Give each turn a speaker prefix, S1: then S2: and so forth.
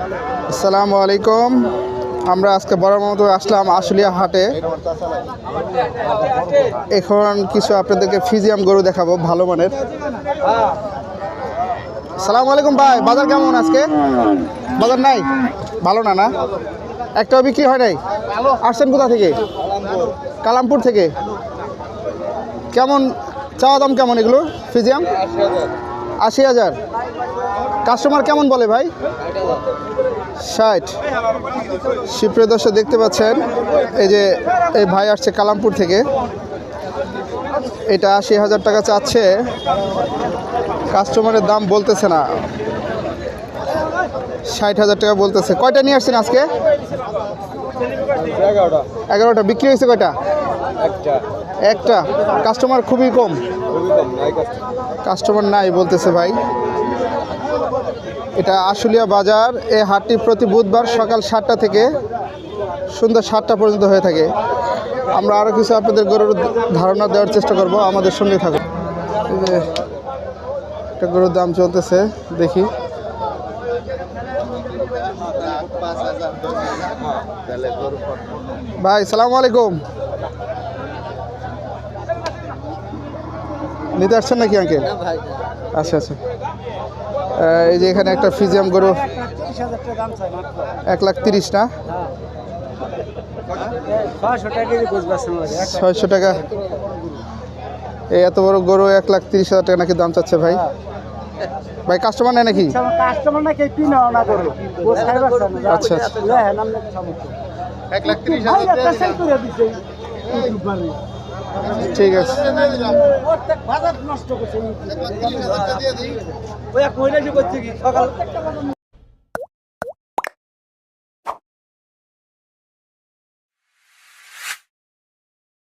S1: আসসালামু আলাইকুম। আমরা আজকে বড় মতো আসলাম আশুলিয়া হাটে। এখন কিছু আপনাদেরকে ফিজিয়াম গরু দেখাবো, ভালো মানের। সালাম আলাইকুম ভাই, বাজার কেমন আজকে? বাজার নাই? ভালো না না? একটাও বিক্রি হয় নাই? আসছেন কোথা থেকে? কালামপুর থেকে? কেমন, চাওয়া দাম কেমন এগুলো, ফিজিয়াম? আশি হাজার। কাস্টমার কেমন বলে ভাই? ষাট। সুপ্রিয় দর্শক, দেখতে পাচ্ছেন, এই যে এই ভাই আসছে কালামপুর থেকে। এটা আশি হাজার টাকা চাচ্ছে। কাস্টমারের দাম বলতেছে না। ষাট হাজার টাকা বলতেছে। কয়টা নিয়ে আসছেন আজকে?
S2: এগারোটা।
S1: বিক্রি হয়েছে কয়টা?
S2: একটা।
S1: একটা? কাস্টমার খুবই কম।
S2: কাস্টমার
S1: নাই বলতেছে ভাই। এটা আশুলিয়া বাজার এ হাটটি প্রতি বুধবার সকাল সাতটা থেকে সন্ধ্যা সাতটা পর্যন্ত হয়ে থাকে। আমরা আরও কিছু আপনাদের গরুর ধারণা দেওয়ার চেষ্টা করব আমাদের সঙ্গে থাকুন। একটা গরুর দাম চলতেছে দেখি। ভাই সালাম আলাইকুম। নিতে আসছেন নাকি আঙ্কেল আচ্ছা আচ্ছা। এই যে এখানে একটা ফিজিয়াম গরু। এক লাখ তিরিশ না? ছয়শো টাকা। এই এত বড় গরু এক লাখ তিরিশ হাজার টাকা নাকি দাম চাচ্ছে ভাই? ভাই কাস্টমার নেই নাকি? আচ্ছা, আচ্ছা। এক লাখ তিরিশ ঠিক আছে।
S3: নষ্ট করছে।